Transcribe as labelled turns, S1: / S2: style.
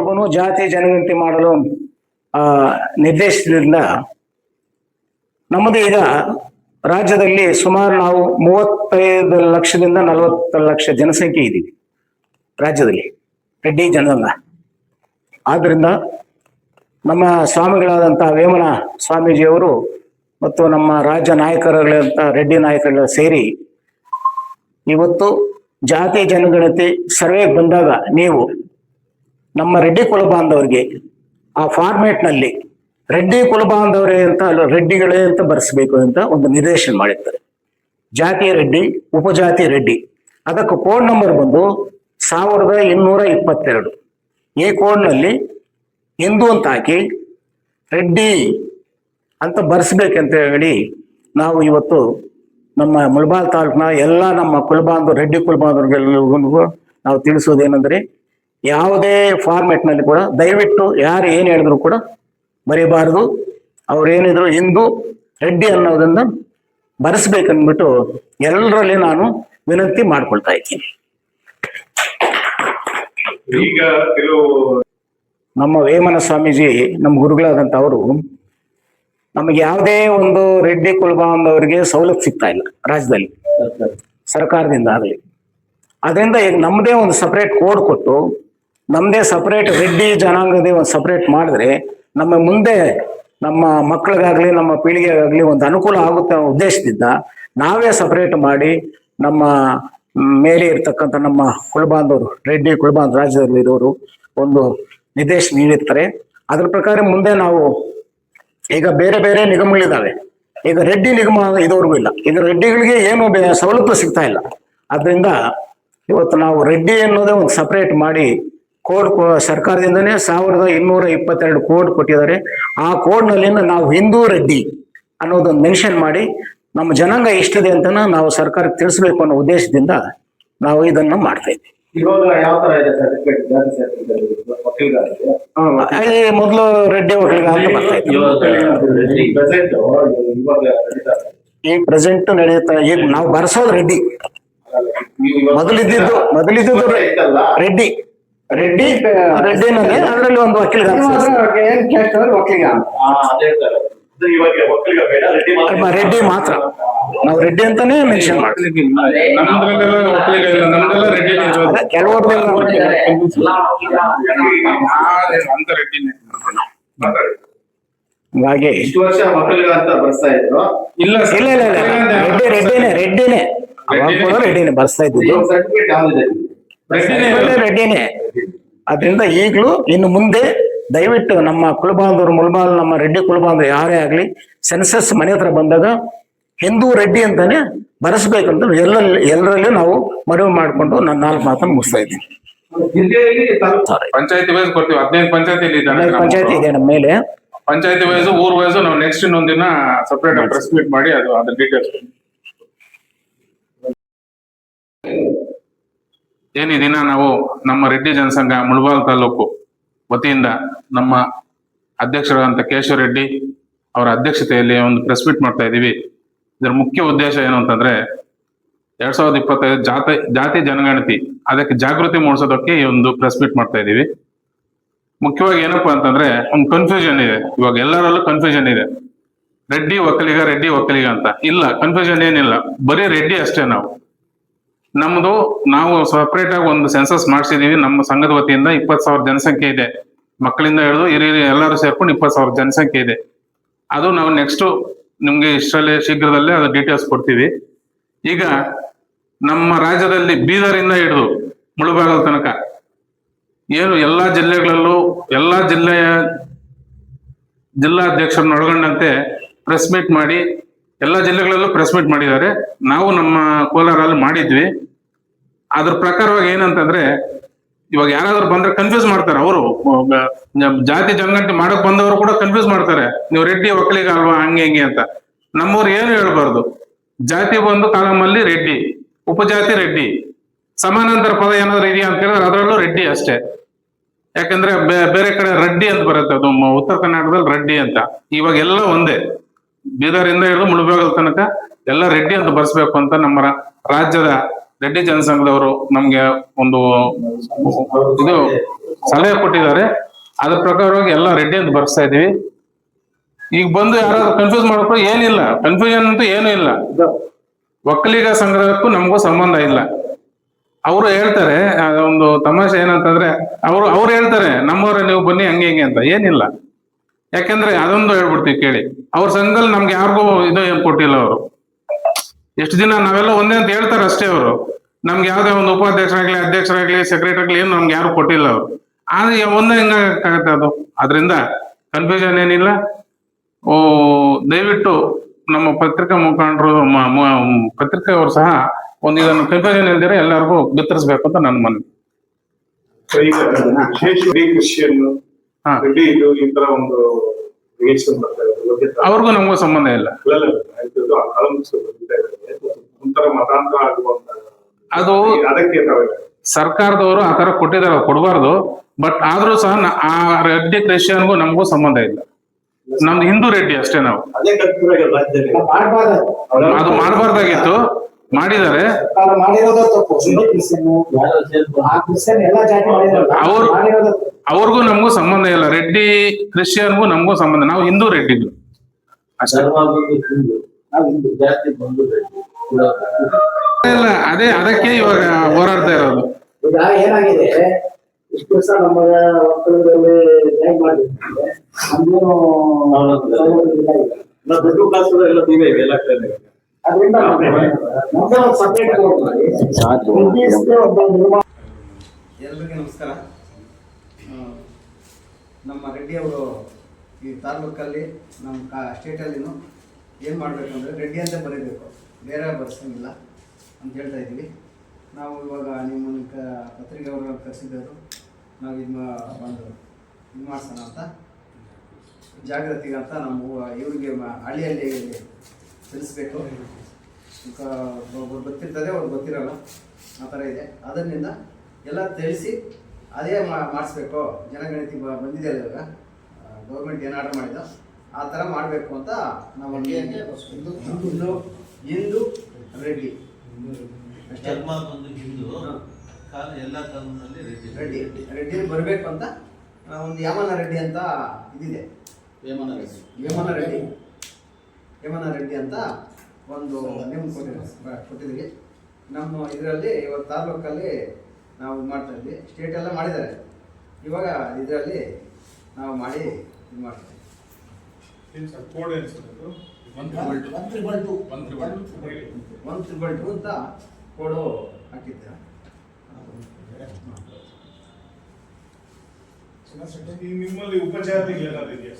S1: ಇಲ್ಲಿವರೆಗೂ ಜಾತಿ ಜನಗಣತಿ ಮಾಡಲು ಆ, ನಿರ್ದೇಶದಿಂದ ನಮ್ಮದು ಈಗ ರಾಜ್ಯದಲ್ಲಿ ಸುಮಾರು ನಾವು ಮೂವತ್ತೈದು ಲಕ್ಷದಿಂದ ನಲವತ್ತು ಲಕ್ಷ ಜನಸಂಖ್ಯೆ ಇದ್ದೀವಿ ರಾಜ್ಯದಲ್ಲಿ ರೆಡ್ಡಿ ಜನಾಂಗ ಆದ್ದರಿಂದ ನಮ್ಮ ಸ್ವಾಮಿಗಳಾದಂಥ ವೇಮನ ಸ್ವಾಮೀಜಿಯವರು ಮತ್ತು ನಮ್ಮ ರಾಜ್ಯ ನಾಯಕರುಗಳಂತ ರೆಡ್ಡಿ ನಾಯಕರುಗಳ ಸೇರಿ ಇವತ್ತು ಜಾತಿ ಜನಗಣತಿ ಸರ್ವೇಗೆ ಬಂದಾಗ ನೀವು ನಮ್ಮ ರೆಡ್ಡಿ ಕುಲ ಬಾಂಧವರಿಗೆ ಆ ಫಾರ್ಮೇಟ್ನಲ್ಲಿ ರೆಡ್ಡಿ ಕುಲ ಬಾಂಧವರೇ ಅಂತ ಅಲ್ಲ, ರೆಡ್ಡಿಗಳೇ ಅಂತ ಬರೆಸಬೇಕು ಅಂತ ಒಂದು ನಿರ್ದೇಶನ ಮಾಡಿರ್ತಾರೆ. ಜಾತಿ ರೆಡ್ಡಿ, ಉಪಜಾತಿ ರೆಡ್ಡಿ. ಅದಕ್ಕೆ ಕೋಡ್ ನಂಬರ್ ಬಂದು ಸಾವಿರದ ಇನ್ನೂರ ಇಪ್ಪತ್ತೆರಡು. ಈ ಕೋಡ್ನಲ್ಲಿ ಹಿಂದೂ ಅಂತ ಹಾಕಿ ರೆಡ್ಡಿ ಅಂತ ಬರ್ಸ್ಬೇಕಂತ ಹೇಳಿ ನಾವು ಇವತ್ತು ನಮ್ಮ ಮುಳಬಾಲ್ ತಾಲೂಕಿನ ಎಲ್ಲ ನಮ್ಮ ಕುಲಬಾಂಧವರು, ರೆಡ್ಡಿ ಕುಲಬಾಂಧವರಿಗೆಲ್ಲರಿಗೂ ನಾವು ತಿಳಿಸೋದೇನೆಂದರೆ ಯಾವುದೇ ಫಾರ್ಮೆಟ್ನಲ್ಲಿ ಕೂಡ ದಯವಿಟ್ಟು ಯಾರು ಏನು ಹೇಳಿದ್ರು ಕೂಡ ಬರೀಬಾರದು ಅವ್ರು ಏನಿದ್ರು ಹಿಂದೂ ರೆಡ್ಡಿ ಅನ್ನೋದನ್ನ ಬರೆಸ್ಬೇಕಂದ್ಬಿಟ್ಟು ಎಲ್ಲರಲ್ಲಿ ನಾನು ವಿನಂತಿ ಮಾಡ್ಕೊಳ್ತಾ ಇದ್ದೀನಿ.
S2: ಈಗ ಕೆಲವು
S1: ನಮ್ಮ ವೇಮನ ಸ್ವಾಮೀಜಿ ನಮ್ಮ ಗುರುಗಳಾದಂಥ ಅವರು ನಮಗೆ ಯಾವುದೇ ಒಂದು ರೆಡ್ಡಿ ಕುಲಬಾಂಧವರಿಗೆ ಸವಲತ್ತು ಸಿಗ್ತಾ ಇಲ್ಲ ರಾಜ್ಯದಲ್ಲಿ. ಸರ್ಕಾರದಿಂದ ಆಗಲಿ. ಅದರಿಂದ ಈಗ ನಮ್ಮದೇ ಒಂದು ಸಪರೇಟ್ ಕೋಡ್ ಕೊಟ್ಟು ನಮ್ಮದೇ ಸಪರೇಟ್ ರೆಡ್ಡಿ ಜನಾಂಗದೇ ಒಂದು ಸಪರೇಟ್ ಮಾಡಿದ್ರೆ ನಮ್ಮ ಮುಂದೆ ನಮ್ಮ ಮಕ್ಕಳಿಗಾಗ್ಲಿ, ನಮ್ಮ ಪೀಳಿಗೆಗಾಗ್ಲಿ ಒಂದು ಅನುಕೂಲ ಆಗುತ್ತೆ ಉದ್ದೇಶದಿಂದ ನಾವೇ ಸಪರೇಟ್ ಮಾಡಿ ನಮ್ಮ ಮೇಲೆ ಇರ್ತಕ್ಕಂಥ ನಮ್ಮ ಕುಲಬಾಂಧವರು, ರೆಡ್ಡಿ ಕುಲಬಾಂಧ ರಾಜ್ಯದಲ್ಲಿ ಇರೋರು ಒಂದು ನಿರ್ದೇಶ ನೀಡಿರ್ತಾರೆ. ಅದ್ರ ಪ್ರಕಾರ ಮುಂದೆ ನಾವು ಈಗ ಬೇರೆ ಬೇರೆ ನಿಗಮಗಳಿದ್ದಾವೆ. ಈಗ ರೆಡ್ಡಿ ನಿಗಮ ಇದುವರೆಗೂ ಇಲ್ಲ. ಈಗ ರೆಡ್ಡಿಗಳಿಗೆ ಏನು ಸವಲತ್ತು ಸಿಗ್ತಾ ಇಲ್ಲ. ಅದರಿಂದ ಇವತ್ತು ನಾವು ರೆಡ್ಡಿ ಅನ್ನೋದೇ ಒಂದು ಸಪರೇಟ್ ಮಾಡಿ ಕೋಡ್ ಸರ್ಕಾರದಿಂದನೇ ಸಾವಿರದ ಇನ್ನೂರ ಇಪ್ಪತ್ತೆರಡು ಕೋಡ್ ಕೊಟ್ಟಿದ್ದಾರೆ. ಆ ಕೋಡ್ನಲ್ಲಿ ನಾವು ಹಿಂದೂ ರೆಡ್ಡಿ ಅನ್ನೋದೊಂದು ಮೆನ್ಷನ್ ಮಾಡಿ ನಮ್ಮ ಜನಾಂಗ ಎಷ್ಟಿದೆ ಅಂತ ನಾವು ಸರ್ಕಾರಕ್ಕೆ ತಿಳಿಸ್ಬೇಕು ಅನ್ನೋ ಉದ್ದೇಶದಿಂದ ನಾವು ಇದನ್ನ ಮಾಡ್ತಾ ಇದ್ದೀವಿ. ಮೊದಲು ರೆಡ್ಡಿ. ಈಗ ಪ್ರೆಸೆಂಟ್ ನಡೆಯುತ್ತಾ ಈಗ ನಾವು ಬರ್ಸೋದು ರೆಡ್ಡಿ. ಮೊದಲಿದ್ದು
S2: ಮೊದಲಿದ್ದು
S1: ರೆಡ್ಡಿ. ರೆಡ್ಡಿ ರೆಡ್ಡಿನಲ್ಲಿ ಅದರಲ್ಲಿ ಒಂದು ವಕೀಲ
S3: ಏನ್
S2: ಇವಾಗ ಒಕ್ಕಲಿಗ ರೆಡ್ಡಿ ಮಾತ್ರ.
S1: ರೆಡ್ಡಿ ಮಾತ್ರ. ನಾವು ರೆಡ್ಡಿ ಅಂತಾನೆ ಮೆನ್ಷನ್ ಮಾಡ್ತೀವಿ.
S2: ಮಾತಾಡಿ.
S1: ಹಾಗಾಗಿ
S2: ಇಷ್ಟು ವರ್ಷ ಒಕ್ಕಲಿಗ ಅಂತ ಬರ್ಸ್ತಾ ಇದ್ರು.
S4: ಇಲ್ಲ ಸರ್.
S1: ಇಲ್ಲ ಇಲ್ಲ ರೆಡ್ಡಿ ರೆಡ್ಡಿನೇ ರೆಡ್ಡಿನೇ ರೆಡ್ಡಿನೇ ಬರ್ಸ್ತಾ ಇದ್ದಿದ್ದು.
S2: ಸರ್ಟಿಫಿಕೇಟ್ ಯಾವ್ದಿದೆ?
S4: ರೆಡ್ಡಿನೇ
S1: ರೆಡ್ಡಿನೇ ಅದರಿಂದ ಈಗಲೂ ಇನ್ನು ಮುಂದೆ ದಯವಿಟ್ಟು ನಮ್ಮ ಕುಲಬಾಂಧವರು ಮುಲ್ಬಾಲ್ ನಮ್ಮ ರೆಡ್ಡಿ ಕುಲಬಾಂಧವರು ಯಾರೇ ಆಗ್ಲಿ ಸೆನ್ಸಸ್ ಮನೆ ಹತ್ರ ಬಂದಾಗ ಹಿಂದೂ ರೆಡ್ಡಿ ಅಂತಾನೆ ಬರೆಸ್ಬೇಕಂತ ಎಲ್ಲರಲ್ಲಿ ಎಲ್ಲರಲ್ಲಿ ನಾವು ಮನವಿ ಮಾಡಿಕೊಂಡು ನನ್ನ ನಾಲ್ಕು ಮಾತನ್ನು ಮುಗಿಸ್ತಾ ಇದ್ದೀನಿ.
S4: ಪಂಚಾಯತಿ ವೈಸ್ ಕೊಡ್ತೀವಿ. ಹದಿನೈದು ಪಂಚಾಯತಿ
S1: ಪಂಚಾಯತಿ ಇದೆ ನಮ್ಮ ಮೇಲೆ.
S4: ಪಂಚಾಯತಿ ವೈಸ್ ಊರ್ ವೈಸ್ ನಾವು ನೆಕ್ಸ್ಟ್ ಇನ್ನೊಂದಿನ ಸಪ್ರೇಟ್ ಪ್ರೆಸ್ ಮೀಟ್ ಮಾಡಿ ಅದು ಅದ್ರ ಡೀಟೇಲ್ಸ್ ಏನ್ ದಿನ ನಾವು ನಮ್ಮ ರೆಡ್ಡಿ ಜನಸಂಘ ಮುಳಬಾಲ್ ತಾಲೂಕು ವತಿಯಿಂದ ನಮ್ಮ ಅಧ್ಯಕ್ಷರಾದಂತ ಕೇಶವ ರೆಡ್ಡಿ ಅವರ ಅಧ್ಯಕ್ಷತೆಯಲ್ಲಿ ಒಂದು ಪ್ರೆಸ್ ಮೀಟ್ ಮಾಡ್ತಾ ಇದ್ದೀವಿ. ಇದರ ಮುಖ್ಯ ಉದ್ದೇಶ ಏನು ಅಂತಂದ್ರೆ ಎರಡ್ ಸಾವಿರದ ಇಪ್ಪತ್ತೈದು ಜಾತಿ ಜಾತಿ ಜನಗಣತಿ, ಅದಕ್ಕೆ ಜಾಗೃತಿ ಮೂಡಿಸೋದಕ್ಕೆ ಈ ಒಂದು ಪ್ರೆಸ್ ಮೀಟ್ ಮಾಡ್ತಾ ಇದ್ದೀವಿ. ಮುಖ್ಯವಾಗಿ ಏನಪ್ಪಾ ಅಂತಂದ್ರೆ ಒಂದು ಕನ್ಫ್ಯೂಷನ್ ಇದೆ. ಇವಾಗ ಎಲ್ಲರಲ್ಲೂ ಕನ್ಫ್ಯೂಷನ್ ಇದೆ. ರೆಡ್ಡಿ ಒಕ್ಕಲಿಗ ರೆಡ್ಡಿ ಒಕ್ಕಲಿಗ ಅಂತ. ಇಲ್ಲ ಕನ್ಫ್ಯೂಷನ್ ಏನಿಲ್ಲ. ಬರೀ ರೆಡ್ಡಿ ಅಷ್ಟೇ ನಾವು. ನಮ್ದು ನಾವು ಸಪ್ರೇಟ್ ಆಗಿ ಒಂದು ಸೆನ್ಸಸ್ ಮಾಡಿಸಿದೀವಿ. ನಮ್ಮ ಸಂಘದ ವತಿಯಿಂದ ಇಪ್ಪತ್ತು ಸಾವಿರ ಜನಸಂಖ್ಯೆ ಇದೆ. ಮಕ್ಕಳಿಂದ ಹಿಡಿದು ಹಿರಿಯರು ಎಲ್ಲರೂ ಸೇರ್ಕೊಂಡು ಇಪ್ಪತ್ತು ಸಾವಿರ ಜನಸಂಖ್ಯೆ ಇದೆ. ಅದು ನಾವು ನೆಕ್ಸ್ಟ್ ನಿಮ್ಗೆ ಇಷ್ಟರಲ್ಲೇ ಶೀಘ್ರದಲ್ಲೇ ಅದು ಡೀಟೇಲ್ಸ್ ಕೊಡ್ತೀವಿ. ಈಗ ನಮ್ಮ ರಾಜ್ಯದಲ್ಲಿ ಬೀದರಿಂದ ಹಿಡಿದು ಮುಳುಬಾಗಲ್ ತನಕ ಏನು ಎಲ್ಲಾ ಜಿಲ್ಲೆಗಳಲ್ಲೂ ಎಲ್ಲಾ ಜಿಲ್ಲೆಯ ಜಿಲ್ಲಾಧ್ಯಕ್ಷರನ್ನ ಒಳಗೊಂಡಂತೆ ಪ್ರೆಸ್ ಮೀಟ್ ಮಾಡಿ ಎಲ್ಲಾ ಜಿಲ್ಲೆಗಳಲ್ಲೂ ಪ್ರೆಸ್ ಮೀಟ್ ಮಾಡಿದ್ದಾರೆ. ನಾವು ನಮ್ಮ ಕೋಲಾರಲ್ಲಿ ಮಾಡಿದ್ವಿ. ಅದ್ರ ಪ್ರಕಾರವಾಗಿ ಏನಂತಂದ್ರೆ, ಇವಾಗ ಯಾರಾದರೂ ಬಂದ್ರೆ ಕನ್ಫ್ಯೂಸ್ ಮಾಡ್ತಾರೆ ಅವರು. ಜಾತಿ ಜನಗಂಟಿ ಮಾಡಕ್ ಬಂದವರು ಕೂಡ ಕನ್ಫ್ಯೂಸ್ ಮಾಡ್ತಾರೆ. ನೀವು ರೆಡ್ಡಿ ಒಕ್ಕಲಿಗ ಅಲ್ವಾ, ಹಂಗೆ ಹಿಂಗೆ ಅಂತ. ನಮ್ಮವ್ರು ಏನು ಹೇಳ್ಬಾರ್ದು? ಜಾತಿ ಬಂದು ಕಾಲಮಲ್ಲಿ ರೆಡ್ಡಿ, ಉಪಜಾತಿ ರೆಡ್ಡಿ. ಸಮಾನಾಂತರ ಪದ ಏನಾದ್ರು ಇದೆಯಾ ಅಂತ ಹೇಳಿದ್ರೆ ಅದರಲ್ಲೂ ರೆಡ್ಡಿ ಅಷ್ಟೇ. ಯಾಕಂದ್ರೆ ಬೇರೆ ಕಡೆ ರೆಡ್ಡಿ ಅಂತ ಬರುತ್ತೆ. ಅದು ಉತ್ತರ ಕರ್ನಾಟಕದಲ್ಲಿ ರೆಡ್ಡಿ ಅಂತ. ಇವಾಗ ಎಲ್ಲ ಒಂದೇ. ಬೀದರಿಂದ ಹಿಡಿದು ಮುಳುಬಾಗಲ್ ತನಕ ಎಲ್ಲ ರೆಡ್ಡಿ ಅಂತ ಬರ್ಸ್ಬೇಕು ಅಂತ ನಮ್ಮ ರಾಜ್ಯದ ರೆಡ್ಡಿ ಜನಸಂಘದವರು ನಮ್ಗೆ ಒಂದು ಇದು ಸಲಹೆ ಕೊಟ್ಟಿದ್ದಾರೆ. ಅದ್ರ ಪ್ರಕಾರವಾಗಿ ಎಲ್ಲ ರೆಡ್ಡಿ ಅಂತ ಬರ್ಸ್ತಾ ಇದೀವಿ ಈಗ ಬಂದು ಯಾರಾದ್ರೂ ಕನ್ಫ್ಯೂಸ್ ಮಾಡ್ಕೊ ಏನಿಲ್ಲ. ಕನ್ಫ್ಯೂಷನ್ ಅಂತೂ ಏನೂ ಇಲ್ಲ. ಒಕ್ಕಲಿಗ ಸಂಘಕ್ಕೂ ನಮಗೂ ಸಂಬಂಧ ಇಲ್ಲ. ಅವರು ಹೇಳ್ತಾರೆ ಒಂದು ತಮಾಷೆ ಏನಂತಂದ್ರೆ, ಅವರು, ಅವ್ರು ಹೇಳ್ತಾರೆ, ನಮ್ಮವ್ರೆ ನೀವು ಬನ್ನಿ ಹಂಗೆ ಹಿಂಗೆ ಅಂತ. ಏನಿಲ್ಲ. ಯಾಕಂದ್ರೆ ಅದೊಂದು ಹೇಳ್ಬಿಡ್ತೀವಿ ಕೇಳಿ. ಅವ್ರ ಸಂಘದಲ್ಲಿ ನಮ್ಗೆ ಯಾರಿಗೂ ಇದು ಕೊಟ್ಟಿಲ್ಲ ಅವರು. ಎಷ್ಟು ದಿನ ನಾವೆಲ್ಲ ಒಂದೇ ಅಂತ ಹೇಳ್ತಾರೆ ಅಷ್ಟೇ ಅವರು. ನಮ್ಗೆ ಯಾವ್ದೇ ಒಂದು ಉಪಾಧ್ಯಕ್ಷರಾಗ್ಲಿ, ಅಧ್ಯಕ್ಷರಾಗ್ಲಿ ಸೆಕ್ರೆಟರಿ ಆಗ್ಲಿ ಏನು ನಮ್ಗೆ ಯಾರು ಕೊಟ್ಟಿಲ್ಲ ಅವರು. ಆದ್ರೆ ಒಂದೇ ಹೆಂಗಾಗತ್ತೆ ಅದು? ಅದರಿಂದ ಕನ್ಫ್ಯೂಷನ್ ಏನಿಲ್ಲ. ಓ, ದಯವಿಟ್ಟು ನಮ್ಮ ಪತ್ರಿಕಾ ಮುಖಂಡರು, ಮ- ಅವರು ಸಹ ಒಂದು ಇದನ್ನು ಕನ್ಫ್ಯೂಷನ್ ಇಲ್ದಿರ ಎಲ್ಲರಿಗೂ ಬಿತ್ತರಿಸ್ಬೇಕು ಅಂತ ನನ್ನ ಮನವಿ.
S5: ಇದು ಈ ತರ ಒಂದು
S4: ಅವ್ರಿಗೂ ನಮಗೂ ಸಂಬಂಧ ಇಲ್ಲ.
S5: ಅಲ್ಲ, ಅಲ್ಲ, ಆಯ್ತು, ಆರಂಭಿಸಿ ಬರ್ತಾ ಇದೆ. ಒಂಥರ ಮತಾಂತರ ಆಗುವಂತ
S4: ಅದು
S5: ಅದಕ್ಕೆ
S4: ಸರ್ಕಾರದವರು ಆ ತರ ಕೊಟ್ಟಿದ್ದಾರೆ ಕೊಡಬಾರ್ದು. ಬಟ್ ಆದ್ರೂ ಸಹ ಆ ರೆಡ್ಡಿ ಕ್ರಿಶ್ಚಿಯನ್ಗೂ ನಮಗೂ ಸಂಬಂಧ ಇಲ್ಲ. ನಮ್ದು ಹಿಂದೂ ರೆಡ್ಡಿ ಅಷ್ಟೇ ನಾವು.
S2: ಅದು
S4: ಮಾಡಬಾರ್ದಾಗಿತ್ತು. ಮಾಡಿದ್ದಾರೆ.
S3: ಸರ್ಕಾರ ಮಾಡಿರೋದು ತಪ್ಪು. ಹಿಂದೂ ಕ್ರಿಶ್ಚಿಯನ್ ಆ ಕ್ರಿಶ್ಚಿಯನ್ ಎಲ್ಲ ಜಾತಿ ಮಾಡಿರೋದು
S4: ಅವ್ರು- ಅವ್ರಿಗೂ ನಮಗೂ ಸಂಬಂಧ ಇಲ್ಲ. ರೆಡ್ಡಿ ಕ್ರಿಶ್ಚಿಯನ್ಗೂ ನಮಗೂ ಸಂಬಂಧ. ನಾವು ಹಿಂದೂ ರೆಡ್ಡಿಗಳು ಇಲ್ಲ ಅದೇ ಅದಕ್ಕೆ ಇವಾಗ ಹೋರಾಡ್ತಾ ಇರೋದು.
S3: ಈಗ ಏನಾಗಿದೆ? ಇಷ್ಟು ದಿವಸ ನಮ್ಮ ಒಕ್ಕಲದಲ್ಲಿ ಹೇಗ್ ಮಾಡಿದ್ರೆ ನಮ್ಗೇನು
S2: ದುಡ್ಡು ಕಾಸು ಎಲ್ಲ ನೀವೇ ಇವೆ ಎಲ್ಲ ಕಡೆ.
S3: ಅದರಿಂದ ಸಪರೇಟ್
S6: ನಮಸ್ಕಾರ. ನಮ್ಮ ರೆಡ್ಡಿ ಅವರು ಈ ತಾಲೂಕಲ್ಲಿ ನಮ್ಮ ಕಾ ಸ್ಟೇಟಲ್ಲಿನೂ ಏನು ಮಾಡಬೇಕು ಅಂದರೆ ರೆಡ್ಡಿ ಅಂತ ಬರೀಬೇಕು. ಬೇರೆ ಬರ್ಸಂಗಿಲ್ಲ ಅಂತ ಹೇಳ್ತಾ ಇದ್ದೀವಿ. ನಾವು ಇವಾಗ ನಿಮ್ಮನ್ನು ಕ ಪತ್ರಿಕೆ ಅವರು ಕರೆಸಿದ್ದರು ನಾವು ಇದು ಒಂದು ಇದು ಮಾಡ್ಸೋಣ ಅಂತ. ಜಾಗೃತಿಗೆ ಅಂತ ನಮ್ಮ ಊ- ಇವ್ರಿಗೆ ಹಳ್ಳಿಯಲ್ಲಿ ತಿಳಿಸ್ಬೇಕು. ಒಬ್ಬರು ಗೊತ್ತಿರ್ತದೆ ಒಬ್ರು ಗೊತ್ತಿರಲ್ಲ. ಆ ಥರ ಇದೆ. ಅದರಿಂದ ಎಲ್ಲ ತಿಳಿಸಿ ಅದೇ ಮಾಡಿಸ್ಬೇಕು. ಜನಗಣತಿ ಬ- ಬಂದಿದೆ ಇವಾಗ. ಗೌರ್ಮೆಂಟ್ ಏನು ಆರ್ಡರ್ ಮಾಡಿದ ಆ ಥರ ಮಾಡಬೇಕು ಅಂತ ನಾವು ಒಂದು ಹಿಂದೂ ಹಿಂದೂ ರೆಡ್ಡಿ.
S7: ಧರ್ಮ ಬಂದು ಹಿಂದೂ ಎಲ್ಲ ಧರ್ಮದಲ್ಲಿ ರೆಡ್ಡಿ.
S6: ರೆಡ್ಡಿ ರೆಡ್ಡಿ ಬರಬೇಕು ಅಂತ ಒಂದು ಯಾಮನ ರೆಡ್ಡಿ ಅಂತ ಇದಿದೆ.
S2: ವೇಮನ ರೆಡ್ಡಿ.
S6: ಯಮನ ರೆಡ್ಡಿ. ಯಮನ ರೆಡ್ಡಿ ಅಂತ ಒಂದು ನೇಮ್ ಕೊಟ್ಟಿದ್ದೀವಿ ಕೊಟ್ಟಿದ್ದೀವಿ. ನಮ್ಮ ಇದರಲ್ಲಿ ಇವತ್ತು ತಾಲೂಕಲ್ಲಿ ನಾವು ಇದು ಮಾಡ್ತಾ ಇದ್ವಿ. ಸ್ಟೇಟ್ ಎಲ್ಲ ಮಾಡಿದ್ದಾರೆ. ಇವಾಗ ಇದರಲ್ಲಿ ನಾವು ಮಾಡಿ ಇದು ಮಾಡ್ತೀವಿ? ಒನ್ ತ್ರಿಬಲ್ ಟು ಅಂತ ಕೋಡು ಹಾಕಿದ್ದೀರಾ?
S5: ಈ ನಿಮ್ಮಲ್ಲಿ ಉಪಚಾರ ಏನಾದ್ರು ಇದೆಯಾ?